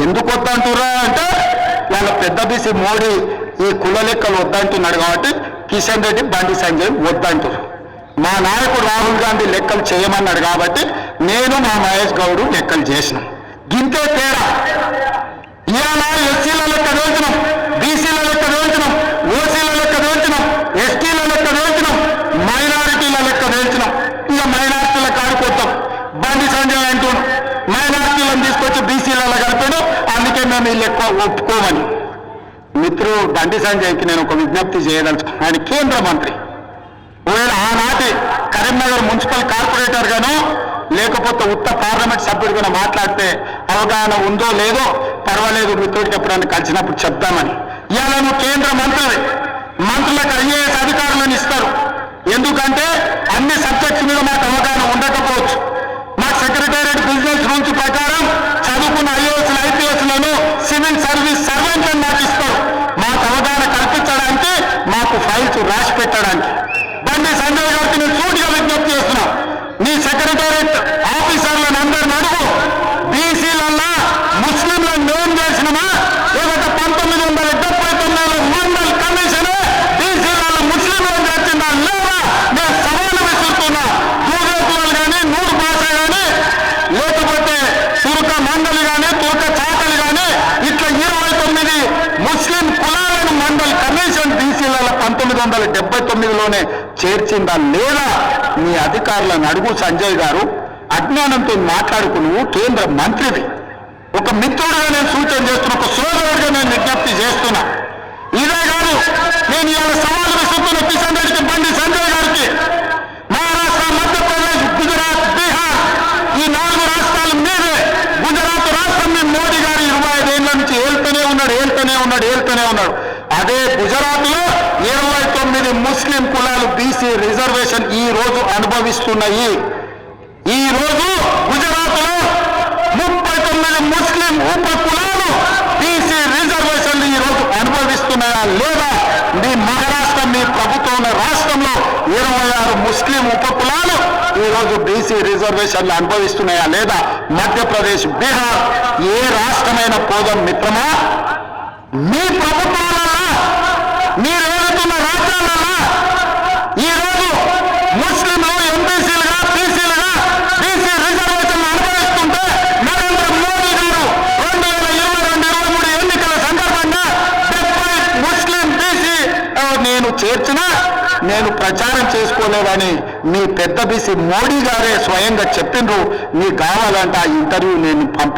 ఎందుకు వద్దంటురా అంటే వాళ్ళ పెద్ద బీసీ మోడీ ఈ కుల లెక్కలు వద్దంటున్నాడు కాబట్టి కిషన్ రెడ్డి బండి సంజయ్ వద్దంటున్నారు మా నాయకుడు రాహుల్ గాంధీ లెక్కలు చేయమన్నాడు కాబట్టి నేను మా మహేష్ గౌడ్ లెక్కలు చేసిన. గింతే తేడా. ఇవాళ ఎస్సీల లెక్క వేసినాం బీసీల లెక్క వేసినాం ఓసీల లెక్క వేసినాం ఎస్టీల లెక్క వేసినాం మైనారిటీల లెక్క వేసినాం ఇక మైనారిటీలకు కాడిపోతాం బండి సంజయ్ అంటూ మైనారిటీలను తీసుకొచ్చి బీసీలలో కలిపాడు అందుకే లెక్క ఒప్పుకోమని. మిత్రుడు బండి సంజయ్కి నేను ఒక విజ్ఞప్తి చేయదలుచు ఆయన కేంద్ర మంత్రి. ఒకవేళ ఆనాటి కరీంనగర్ మున్సిపల్ కార్పొరేటర్ గాను లేకపోతే ఉత్త పార్లమెంట్ సభ్యుడిగా మాట్లాడితే అవగాహన ఉందో లేదో పర్వాలేదు మిత్రుడికి ఎప్పుడైనా కలిసినప్పుడు చెప్తామని ఇవాళ నువ్వు కేంద్ర మంత్రి మంత్రులకు ఐఏఎస్ అధికారులను ఇస్తారు. ఎందుకంటే అన్ని సబ్జెక్ట్స్ మీద మాకు అవగాహన ఉండకపోవచ్చు. పంతొమ్మిది వందల డెబ్బై తొమ్మిదిలోనే చేర్చిందా లేదా మీ అధికారులను అడుగు సంజయ్ గారు? అజ్ఞానంతో మాట్లాడుకు నువ్వు కేంద్ర మంత్రివి. ఒక మిత్రుడిగా నేను సూచన చేస్తున్నా ఒక సోదరుడిగా నేను విజ్ఞప్తి చేస్తున్నా. ఇదే కాదు నేను ఇవాళ సవాలు విసురుతున్న కిషన్ రెడ్డికి బండి సంజయ్ గారికి మహారాష్ట్ర మధ్యప్రదేశ్ గుజరాత్ బీహార్ ఈ నాలుగు రాష్ట్రాలు మీదే. గుజరాత్ రాష్ట్రం మోడీ గారు ఇరవై ఐదేళ్ళ నుంచి ఏళ్తూనే ఉన్నాడు ఏళ్తూనే ఉన్నాడు ఏళ్తూనే ఉన్నాడు. అదే గుజరాత్లో ఇరవై తొమ్మిది ముస్లిం కులాలు బీసీ రిజర్వేషన్ ఈ రోజు అనుభవిస్తున్నాయి. ఈ రోజు గుజరాత్లో ముప్పై తొమ్మిది ముస్లిం ఉప కులాలు బీసీ రిజర్వేషన్లు ఈ రోజు అనుభవిస్తున్నాయా లేదా? మీ మహారాష్ట్ర మీ ప్రభుత్వం రాష్ట్రంలో ఇరవై ఆరు ముస్లిం ఉప కులాలు ఈ రోజు బీసీ రిజర్వేషన్లు అనుభవిస్తున్నాయా లేదా? మధ్యప్రదేశ్ బీహార్ ఏ రాష్ట్రమైన పోదాం మిత్రమా? మీ ప్రభుత్వాలలో మీరు ఏదైతున్న రాజ్యాలలో ఈరోజు ముస్లింలు ఎంపీసీలుగా బీసీలుగా బీసీ రిజర్వేషన్ అనుభవిస్తుంటే నరేంద్ర మోడీ గారు రెండు వేల ఇరవై రెండు ఇరవై మూడు ఎన్నికల సందర్భంగా డెబ్బై ముస్లిం బీసీ నేను చేర్చిన నేను ప్రచారం చేసుకోలేదని మీ పెద్ద బీసీ మోడీ గారే స్వయంగా చెప్పిండ్రు. మీకు కావాలంటే ఆ ఇంటర్వ్యూ నేను పంపిస్తాను